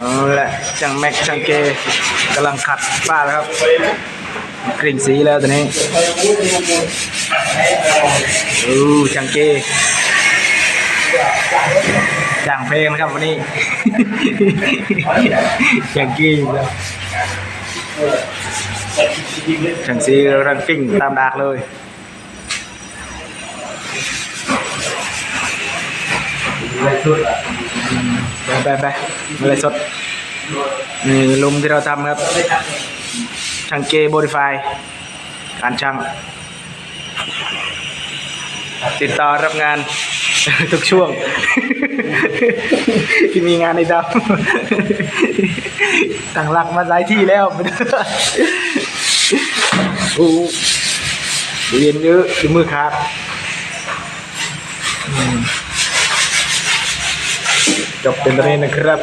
เอาละช่างแม็กช่างเกกำลังขัดป้าแล้วครับกริ่งสีแล้วตอนนี้โอ้ช่างเกจ้างเพลงนะครับวันนี้ช่างเกแล้วช่างสีรังกิ้งตามดากเลยไปไปไปอะไรสดนี่ลุมที่เราทำครับช่างเกย์โบดิฟายการช่าง ติดต่อรับงาน ทุกช่วง ที่มีงานในดำตั้งหลักมาหลายที่แล้วโอ้เรียนเยอะมือขาด จบเป็นตอนนี้นะครับ